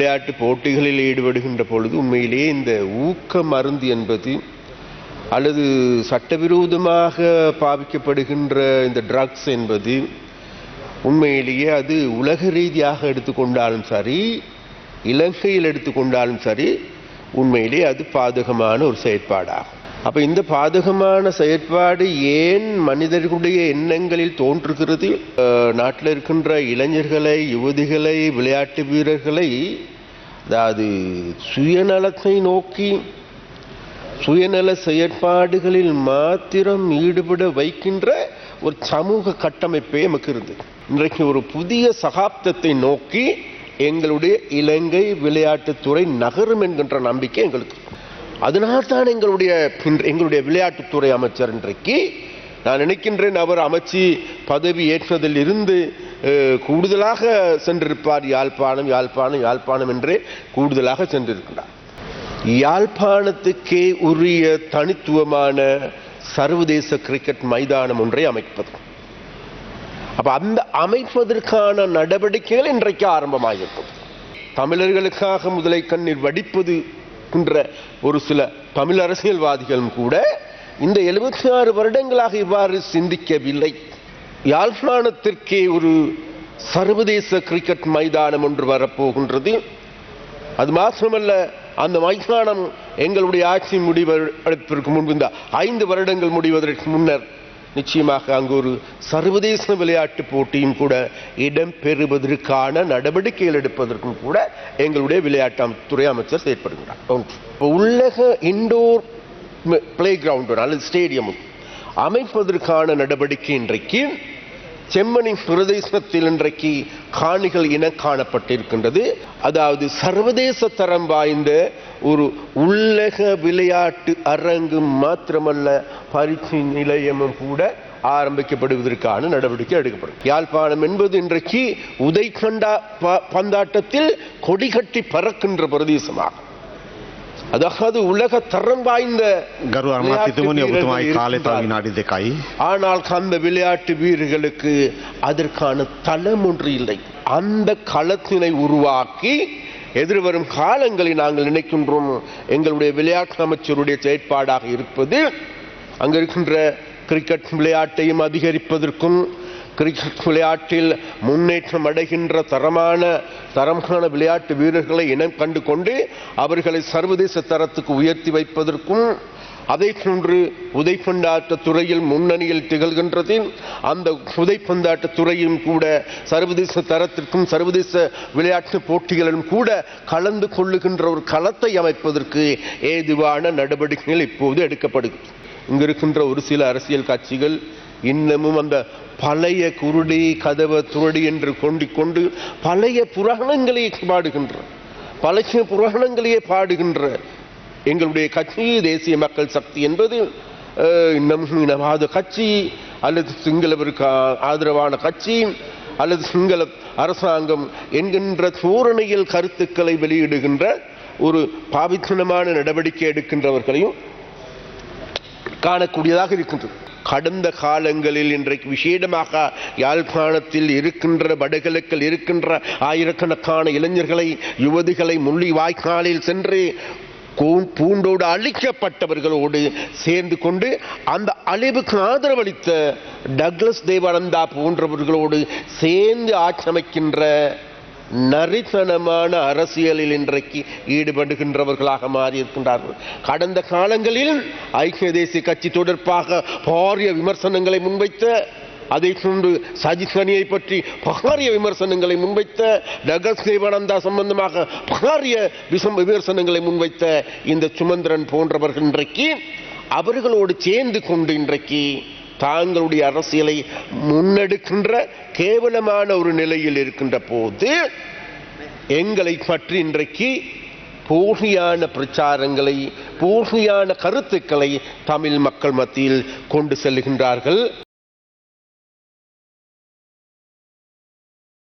விளையாட்டு போட்டிகளில் ஈடுபடுகின்ற பொழுது உண்மையிலேயே இந்த ஊக்க மருந்து என்பது அல்லது சட்டவிரோதமாக பாவிக்கப்படுகின்ற இந்த ட்ரக்ஸ் என்பது உண்மையிலேயே அது உலக ரீதியாக எடுத்துக்கொண்டாலும் சரி இலங்கையில் எடுத்துக்கொண்டாலும் சரி உண்மையிலே அது பாதகமான ஒரு செயற்பாடாகும். அப்ப இந்த பாதகமான செயற்பாடு ஏன் மனிதர்களுடைய எண்ணங்களில் தோன்றுகிறது? நாட்டில் இருக்கின்ற இளைஞர்களை யுவதிகளை விளையாட்டு வீரர்களை அதாவது சுயநலத்தை நோக்கி சுயநல செயற்பாடுகளில் மாத்திரம் ஈடுபட வைக்கின்ற ஒரு சமூக கட்டமைப்பே நமக்கு இருந்தது இன்றைக்கு ஒரு புதிய சகாப்தத்தை நோக்கி எங்களுடைய இலங்கை விளையாட்டுத்துறை நகரும் என்கின்ற நம்பிக்கை எங்களுக்கு. அதனால்தான் எங்களுடைய எங்களுடைய விளையாட்டுத்துறை அமைச்சர் இன்றைக்கு நான் நினைக்கின்றேன் அவர் அமைச்சு பதவி ஏற்றதில் இருந்து கூடுதலாக சென்றிருப்பார். யாழ்ப்பாணம் யாழ்ப்பாணம் யாழ்ப்பாணம் என்றே கூடுதலாக சென்றிருக்கிறார். யாழ்ப்பாணத்துக்கே உரிய தனித்துவமான சர்வதேச கிரிக்கெட் மைதானம் ஒன்றை அமைப்பது அப்ப அந்த அமைப்பதற்கான நடவடிக்கைகள் இன்றைக்கு ஆரம்பமாகிருக்கும் தமிழர்களுக்காக முதலை கண்ணீர் வடிப்பது என்ற ஒரு சில தமிழ் அரசியல்வாதிகளும் கூட இந்த எழுபத்தி ஆறு வருடங்களாக இவ்வாறு சிந்திக்கவில்லை. யாழ்ப்பாணத்திற்கே ஒரு சர்வதேச கிரிக்கெட் மைதானம் ஒன்று வரப்போகின்றது. அது மாத்திரமல்ல அந்த மைதானம் எங்களுடைய ஆட்சி முடிவெடுப்பதற்கு முன்பு இந்த ஐந்து வருடங்கள் முடிவதற்கு முன்னர் நிச்சயமாக அங்கு ஒரு சர்வதேச விளையாட்டு போட்டியும் கூட இடம்பெறுவதற்கான நடவடிக்கைகள் எடுப்பதற்கும் கூட எங்களுடைய விளையாட்டு துறை அமைச்சர் செயற்படுகிறார் ஒன்று. உள்ளக இண்டோர் பிளே கிரவுண்ட் அல்லது ஸ்டேடியம் அமைப்பதற்கான நடவடிக்கை இன்றைக்கு செம்மணி பிரதேசத்தில் இன்றைக்கு காணிகள் இன காணப்பட்டிருக்கின்றது அதாவது சர்வதேச தரம் வாய்ந்த ஒரு உள்ளக விளையாட்டு அரங்கு மாத்திரமல்ல பரீட்சை நிலையமும் கூட ஆரம்பிக்கப்படுவதற்கான நடவடிக்கை எடுக்கப்படும். யாழ்ப்பாணம் என்பது இன்றைக்கு உதைக்கண்டா பந்தாட்டத்தில் கொடிகட்டி பறக்கின்ற பிரதேசமாகும். ಅದಾದ ಉಲಗ ತರಂ ವಾಯ್ದ ஆனால் அந்த விளையாட்டு வீரர்களுக்கு அதற்கான தளம் ஒன்று இல்லை. அந்த களத்தினை உருவாக்கி எதிர்வரும் காலங்களில் நாங்கள் நினைக்கின்றோம் எங்களுடைய விளையாட்டு அமைச்சருடைய செயற்பாடாக இருப்பது அங்க இருக்கின்ற கிரிக்கெட் விளையாட்டையும் அதிகரிப்பதற்கும் கிரிக்கெட் விளையாட்டில் முன்னேற்றம் அடைகின்ற தரமான தரமான விளையாட்டு வீரர்களை இனம் கண்டு கொண்டு அவர்களை சர்வதேச தரத்துக்கு உயர்த்தி வைப்பதற்கும் அதை போன்று உதைப்பந்தாட்ட துறையில் முன்னணியில் திகழ்கின்றது அந்த உதைப்பந்தாட்ட துறையும் கூட சர்வதேச தரத்திற்கும் சர்வதேச விளையாட்டு போட்டிகளிலும் கூட கலந்து கொள்ளுகின்ற ஒரு களத்தை அமைப்பதற்கு ஏதுவான நடவடிக்கைகள் இப்போது எடுக்கப்படுகிறது. இங்கு இருக்கின்ற ஒரு சில அரசியல் கட்சிகள் இன்னமும் அந்த பழைய குருடி கதவ துரடி என்று கொண்டு கொண்டு பழைய புராணங்களையே பாடுகின்ற பழைய புராணங்களையே பாடுகின்ற எங்களுடைய கட்சி தேசிய மக்கள் சக்தி என்பது இன்னமும் இன்னும் இனவாத கட்சி அல்லது சிங்களவருக்கு ஆதரவான கட்சி அல்லது சிங்கள அரசாங்கம் என்கின்ற தோரணையில் கருத்துக்களை வெளியிடுகின்ற ஒரு பாவித்தனமான நடவடிக்கை எடுக்கின்றவர்களையும் காணக்கூடியதாக இருக்கின்றது. கடந்த காலங்களில் இன்றைக்கு விசேடமாக யாழ்ப்பாணத்தில் இருக்கின்ற வடகிழக்கில் இருக்கின்ற ஆயிரக்கணக்கான இளைஞர்களை யுவதிகளை முள்ளி வாய்க்காலில் சென்று பூண்டோடு அழிக்கப்பட்டவர்களோடு சேர்ந்து கொண்டு அந்த அழிவுக்கு ஆதரவளித்த டக்ளஸ் தேவானந்தா போன்றவர்களோடு சேர்ந்து ஆக்கிரமிக்கின்ற நரித்தனமான அரசியலில் இன்றைக்கு ஈடுபடுகின்றவர்களாக மாறியிருக்கின்றார்கள். கடந்த காலங்களில் ஐக்கிய தேசிய கட்சி தொடர்பாக பாரிய விமர்சனங்களை முன்வைத்த அதை கொண்டு சஜித்கனியை பற்றி பாரிய விமர்சனங்களை முன்வைத்த டகஸ் தேவானந்தா சம்பந்தமாக பாரிய விசம் விமர்சனங்களை முன்வைத்த இந்த சுமந்திரன் போன்றவர்கள் இன்றைக்கு அவர்களோடு சேர்ந்து கொண்டு இன்றைக்கு தாங்களுடைய அரசியலை முன்னெடுக்கின்ற கேவலமான ஒரு நிலையில் இருக்கின்ற போது எங்களை பற்றி இன்றைக்கு போலியான பிரச்சாரங்களை போலியான கருத்துக்களை தமிழ் மக்கள் மத்தியில் கொண்டு செல்கின்றார்கள்.